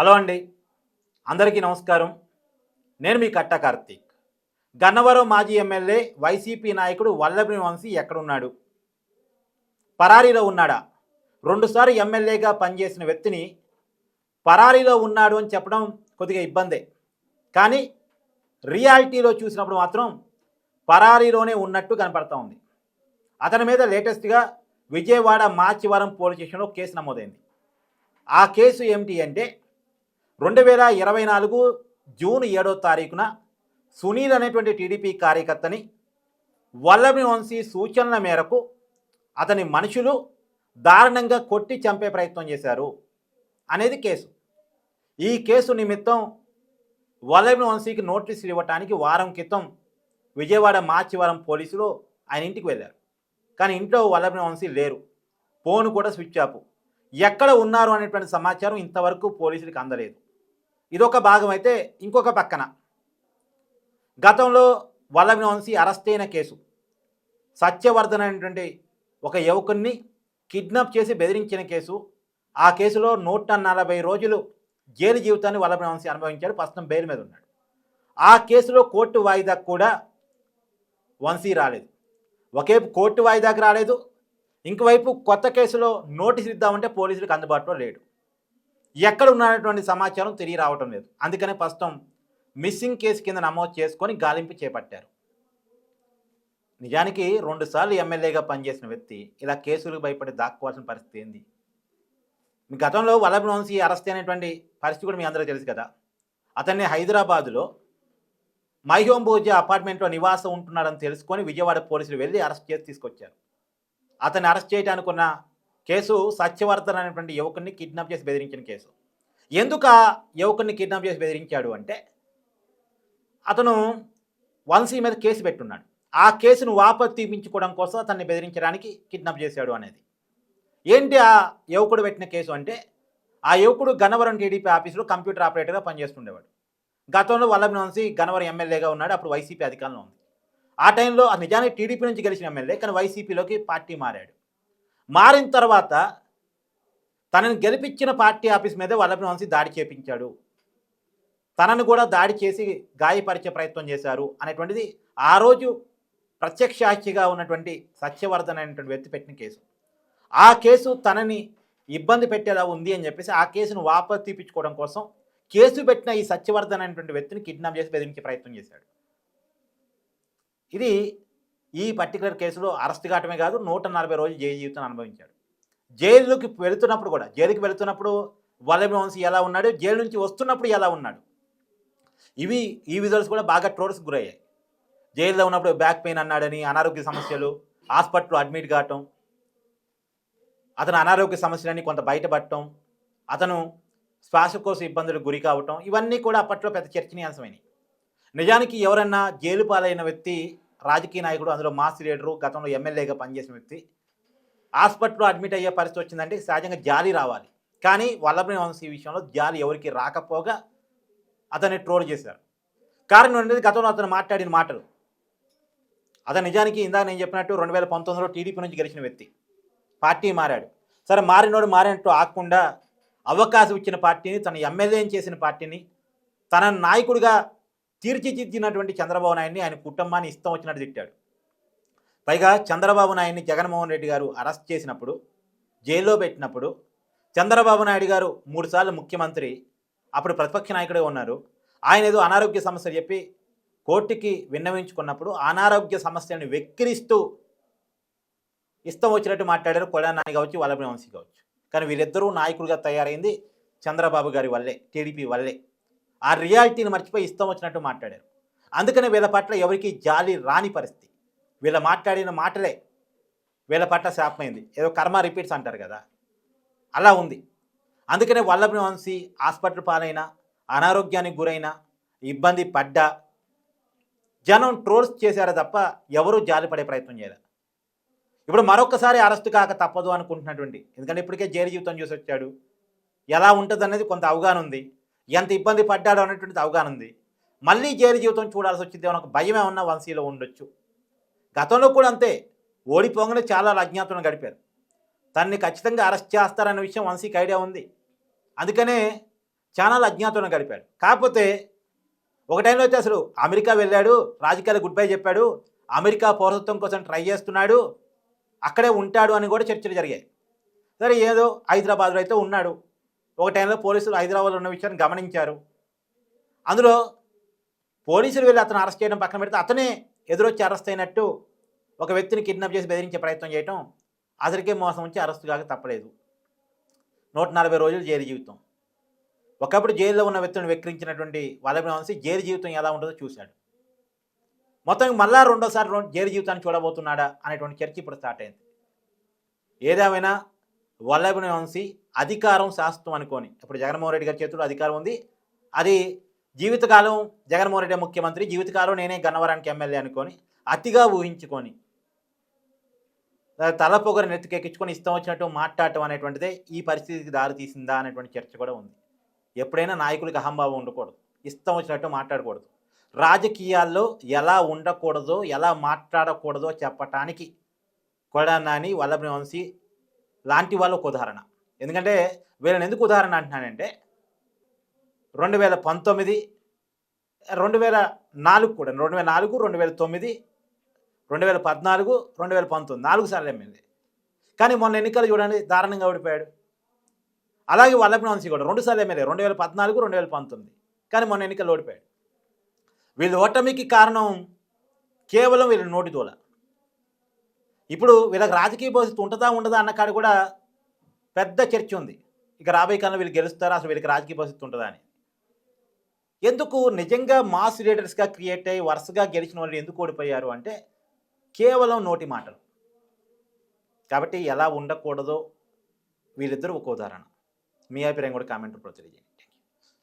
Hello అండి. అందరికీ నమస్కారం. నేను మీ కట్ట కార్తీక్. గన్నవరం మాజీ ఎమ్మెల్యే వైసీపీ నాయకుడు వల్లభి వంశీ ఎక్కడున్నాడు? పరారీలో ఉన్నాడా? రెండుసార్లు ఎమ్మెల్యేగా పనిచేసిన వ్యక్తిని పరారీలో ఉన్నాడు అని చెప్పడం కొద్దిగా ఇబ్బందే. కానీ రియాలిటీలో చూసినప్పుడు మాత్రం పరారీలోనే ఉన్నట్టు కనపడతా ఉంది. అతని మీద లేటెస్ట్గా విజయవాడ మార్చివారం పోలీస్ స్టేషన్లో కేసు నమోదైంది. ఆ కేసు ఏమిటి అంటే రెండు వేల ఇరవై నాలుగు జూన్ ఏడో తారీఖున సునీల్ అనేటువంటి టీడీపీ కార్యకర్తని వల్లభి వంశీ సూచనల మేరకు అతని మనుషులు దారుణంగా కొట్టి చంపే ప్రయత్నం చేశారు అనేది కేసు. ఈ కేసు నిమిత్తం వల్లభి వంశీకి నోటీసులు ఇవ్వటానికి వారం క్రితం విజయవాడ మార్చివరం పోలీసులు ఆయన ఇంటికి వెళ్ళారు. కానీ ఇంట్లో వల్లభి వంశీ లేరు. ఫోన్ కూడా స్విచ్ ఆఫ్. ఎక్కడ ఉన్నారు అనేటువంటి సమాచారం ఇంతవరకు పోలీసులకు అందలేదు. ఇదొక భాగం అయితే ఇంకొక పక్కన. గతంలో వల్లభి వంశీ అరెస్ట్ అయిన కేసు. సత్యవర్ధన్ అనేటువంటి ఒక యువకుణ్ణి కిడ్నాప్ చేసి బెదిరించిన కేసు. ఆ కేసులో నూట నలభై రోజులు జైలు జీవితాన్ని వల్లభి అనుభవించాడు. ప్రస్తుతం బెయిల్ మీద ఉన్నాడు. ఆ కేసులో కోర్టు వాయిదా కూడా వంశీ రాలేదు. ఒకేపు కోర్టు వాయిదాకి రాలేదు. ఇంకవైపు కొత్త కేసులో నోటీసులు ఇద్దామంటే పోలీసులకు అందుబాటులో లేడు. ఎక్కడ ఉన్నటువంటి సమాచారం తిరిగి రావటం లేదు. అందుకనే ప్రస్తుతం మిస్సింగ్ కేసు కింద నమోదు చేసుకొని గాలింపు చేపట్టారు. నిజానికి రెండుసార్లు ఎమ్మెల్యేగా పనిచేసిన వ్యక్తి ఇలా కేసులకు భయపడి దాక్కోవాల్సిన పరిస్థితి ఏంది? మీ గతంలో వల్లభ వంశీ అరెస్ట్ అయినటువంటి పరిస్థితి కూడా మీ అందరూ తెలుసు కదా. అతన్ని హైదరాబాదులో మైహోం భోజ అపార్ట్మెంట్లో నివాసం ఉంటున్నాడని తెలుసుకొని విజయవాడ పోలీసులు వెళ్ళి అరెస్ట్ చేసి తీసుకొచ్చారు. అతన్ని అరెస్ట్ చేయడానికి ఉన్న కేసు సత్యవర్ధన్ అనేటువంటి యువకుడిని కిడ్నాప్ చేసి బెదిరించిన కేసు. ఎందుకు ఆ యువకుడిని కిడ్నాప్ చేసి బెదిరించాడు అంటే అతను వంశీ మీద కేసు పెట్టున్నాడు. ఆ కేసును వాపసు తీపించుకోవడం కోసం అతన్ని బెదిరించడానికి కిడ్నాప్ చేశాడు అనేది. ఏంటి ఆ యువకుడు పెట్టిన కేసు అంటే ఆ యువకుడు గన్నవరం టీడీపీ ఆఫీసులో కంప్యూటర్ ఆపరేటర్గా పనిచేస్తుండేవాడు. గతంలో వల్లభ వంశీ గన్నవరం ఎమ్మెల్యేగా ఉన్నాడు అప్పుడు వైసీపీ అధికారంలో ఉంది. ఆ టైంలో నిజానికి టీడీపీ నుంచి గెలిచిన ఎమ్మెల్యే కానీ వైసీపీలోకి పార్టీ మారాడు. మారిన తర్వాత తనని గెలిపించిన పార్టీ ఆఫీస్ మీదే వల్లభి వంశీ దాడి చేపించాడు. తనను కూడా దాడి చేసి గాయపరిచే ప్రయత్నం చేశారు అనేటువంటిది ఆ రోజు ప్రత్యక్ష సాక్షిగా ఉన్నటువంటి సత్యవర్ధన్ అనేటువంటి వ్యక్తి పెట్టిన కేసు. ఆ కేసు తనని ఇబ్బంది పెట్టేలా ఉంది అని చెప్పేసి ఆ కేసును వాపసు తీపించుకోవడం కోసం కేసు పెట్టిన ఈ సత్యవర్ధన్ అనేటువంటి వ్యక్తిని కిడ్నాప్ చేసి బెదిరించే ప్రయత్నం చేశాడు. ఇది ఈ పర్టికులర్ కేసులో అరెస్ట్ కావటమే కాదు నూట నలభై రోజులు జైలు జీవితం అనుభవించాడు. జైలుకి వెళుతున్నప్పుడు కూడా జైలుకి వెళుతున్నప్పుడు వల్లభి వంశీ ఎలా ఉన్నాడు జైలు నుంచి వస్తున్నప్పుడు ఎలా ఉన్నాడు? ఇవి ఈ విజువల్స్ కూడా బాగా ట్రోల్స్కి గురయ్యాయి. జైల్లో ఉన్నప్పుడు బ్యాక్ పెయిన్ అన్నాడని అనారోగ్య సమస్యలు హాస్పిటల్లో అడ్మిట్ కావటం అతను అనారోగ్య సమస్యలని కొంత బయటపడటం అతను శ్వాసకోశ ఇబ్బందులకు గురి కావటం ఇవన్నీ కూడా అప్పట్లో పెద్ద చర్చనీయాంశమైనవి. నిజానికి ఎవరన్నా జైలు పాలైన వ్యక్తి రాజకీయ నాయకుడు అందులో మాస్ లీడరు గతంలో ఎమ్మెల్యేగా పనిచేసిన వ్యక్తి. హాస్పిటల్లో అడ్మిట్ అయ్యే పరిస్థితి వచ్చిందంటే సహజంగా జాలి రావాలి. కానీ వల్లభని వంశీ విషయంలో జాలి ఎవరికి రాకపోగా అతన్ని ట్రోల్ చేశారు. కారణం అనేది గతంలో అతను మాట్లాడిన మాటలు. అతను నిజానికి ఇందాక నేను చెప్పినట్టు రెండు వేల పంతొమ్మిదిలో టీడీపీ నుంచి గెలిచిన వ్యక్తి. పార్టీ మారాడు. సరే మారినోడు మారినట్టు ఆకుండా అవకాశం ఇచ్చిన పార్టీని తన ఎమ్మెల్యే చేసిన పార్టీని తన నాయకుడిగా తీర్చిదిద్దినటువంటి చంద్రబాబు నాయుడిని ఆయన కుటుంబాన్ని ఇష్టం వచ్చినట్టు తిట్టాడు. పైగా చంద్రబాబు నాయుడిని జగన్మోహన్ రెడ్డి గారు అరెస్ట్ చేసినప్పుడు జైల్లో పెట్టినప్పుడు చంద్రబాబు నాయుడు గారు మూడుసార్లు ముఖ్యమంత్రి అప్పుడు ప్రతిపక్ష నాయకుడే ఉన్నారు. ఆయన ఏదో అనారోగ్య సమస్య చెప్పి కోర్టుకి విన్నవించుకున్నప్పుడు అనారోగ్య సమస్యలను వెక్కిరిస్తూ ఇష్టం వచ్చినట్టు మాట్లాడారు కొడా నాని కావచ్చు వల్లభ వంశీ కావచ్చు. కానీ వీరిద్దరూ నాయకుడిగా తయారైంది చంద్రబాబు గారి వల్లే టీడీపీ వల్లే. ఆ రియాలిటీని మర్చిపోయి ఇష్టం వచ్చినట్టు మాట్లాడారు. అందుకనే వీళ్ళ పట్ల ఎవరికి జాలి రాని పరిస్థితి. వీళ్ళ మాట్లాడిన మాటలే వీళ్ళ పట్ల శాపమైంది. ఏదో కర్మ రిపీట్స్ అంటారు కదా. అలా ఉంది. అందుకనే వల్లభి వంశీ హాస్పిటల్ పాలైన అనారోగ్యానికి గురైన ఇబ్బంది పడ్డా జనం ట్రోల్స్ చేశారు తప్ప ఎవరూ జాలిపడే ప్రయత్నం చేయలేదు ఇప్పుడు మరొకసారి అరెస్ట్ కాక తప్పదు అనుకుంటున్నటువంటి ఎందుకంటే ఇప్పటికే జైలు జీవితం చూసి వచ్చాడు ఎలా ఉంటుంది అనేది కొంత అవగాహన ఉంది. ఎంత ఇబ్బంది పడ్డాడో అనేటువంటిది అవగాహన ఉంది. మళ్ళీ జైలు జీవితం చూడాల్సి వచ్చింది అని ఒక భయం ఏమన్నా వంశీలో ఉండొచ్చు. గతంలో కూడా అంతే. ఓడిపోగానే చాలా అజ్ఞాతంలో గడిపారు. తన్ని ఖచ్చితంగా అరెస్ట్ చేస్తారనే విషయం వంశీకి ఐడియా ఉంది. అందుకనే చాలా అజ్ఞాతంలో గడిపాడు కాకపోతే ఒక టైంలో అయితే అసలు అమెరికా వెళ్ళాడు రాజకీయాలు గుడ్ బై చెప్పాడు అమెరికా పౌరసత్వం కోసం ట్రై చేస్తున్నాడు అక్కడే ఉంటాడు అని కూడా చర్చలు జరిగాయి. సరే ఏదో హైదరాబాద్లో అయితే ఉన్నాడు. ఒక టైంలో పోలీసులు హైదరాబాద్లో ఉన్న విషయాన్ని గమనించారు. అందులో పోలీసులు వెళ్ళి అతను అరెస్ట్ చేయడం పక్కన పెడితే అతనే ఎదురొచ్చి అరెస్ట్ అయినట్టు ఒక వ్యక్తిని కిడ్నాప్ చేసి బెదిరించే ప్రయత్నం చేయటం అతనికే మోసం ఉంచి అరెస్ట్ కాక తప్పలేదు. నూట నలభై రోజులు జైలు జీవితం. ఒకప్పుడు జైల్లో ఉన్న వ్యక్తిని వెక్కిరించినటువంటి వల్లభ వంశీ జైలు జీవితం ఎలా ఉంటుందో చూశాడు. మొత్తం మళ్ళా రెండోసారి జైలు జీవితాన్ని చూడబోతున్నాడా అనేటువంటి చర్చ ఇప్పుడు స్టార్ట్ అయింది. ఏదేమైనా వల్లభ వంశీ అధికారం శాస్త్రం అనుకోని. ఇప్పుడు జగన్మోహన్ రెడ్డి గారి చేతుల్లో అధికారం ఉంది. అది జీవితకాలం జగన్మోహన్ రెడ్డి ముఖ్యమంత్రి జీవితకాలం నేనే గన్నవరానికి ఎమ్మెల్యే అనుకొని అతిగా ఊహించుకొని తల పొగరు నెత్తికెక్కించుకొని ఇష్టం వచ్చినట్టు మాట్లాడటం అనేటువంటిదే ఈ పరిస్థితికి దారి తీసిందా అనేటువంటి చర్చ కూడా ఉంది. ఎప్పుడైనా నాయకులకు అహంభావం ఉండకూడదు. ఇష్టం వచ్చినట్టు మాట్లాడకూడదు. రాజకీయాల్లో ఎలా ఉండకూడదో ఎలా మాట్లాడకూడదో చెప్పటానికి కొడానాని వల్లభని వంశీ లాంటి వాళ్ళు ఒక ఉదాహరణ. ఎందుకంటే వీళ్ళని ఎందుకు ఉదాహరణ అంటున్నానంటే రెండు వేల పంతొమ్మిది రెండు వేల నాలుగు కూడా రెండు వేల నాలుగు రెండు వేల తొమ్మిది రెండు వేల పద్నాలుగు రెండు వేల పంతొమ్మిది నాలుగు సార్లు ఎమ్మెల్యే. కానీ మొన్న ఎన్నికలు చూడండి దారుణంగా ఓడిపోయాడు. అలాగే వల్లభ కూడా రెండు సార్లు ఎమ్మెల్యే రెండు వేల పద్నాలుగు రెండు వేల పంతొమ్మిది కానీ మొన్న ఎన్నికలు ఓడిపోయాడు. వీళ్ళు ఓటమికి కారణం కేవలం వీళ్ళ నోటి దూల. ఇప్పుడు వీళ్ళకి రాజకీయ భవిష్యత్తు ఉంటుందా ఉండదా అన్న కాడ కూడా పెద్ద చర్చ ఉంది. ఇక రాబోయే కాలంలో వీళ్ళు గెలుస్తారా అసలు వీళ్ళకి రాజకీయ భవిష్యత్తు ఉంటుందా అని. ఎందుకు నిజంగా మాస్ లీడర్స్గా క్రియేట్ అయ్యి వరుసగా గెలిచిన వాళ్ళు ఎందుకు ఓడిపోయారు అంటే కేవలం నోటి మాటలు. కాబట్టి ఎలా ఉండకూడదో వీళ్ళిద్దరూ ఒక ఉదాహరణ. మీ అభిప్రాయం కూడా కామెంట్ తెలియజేయండి.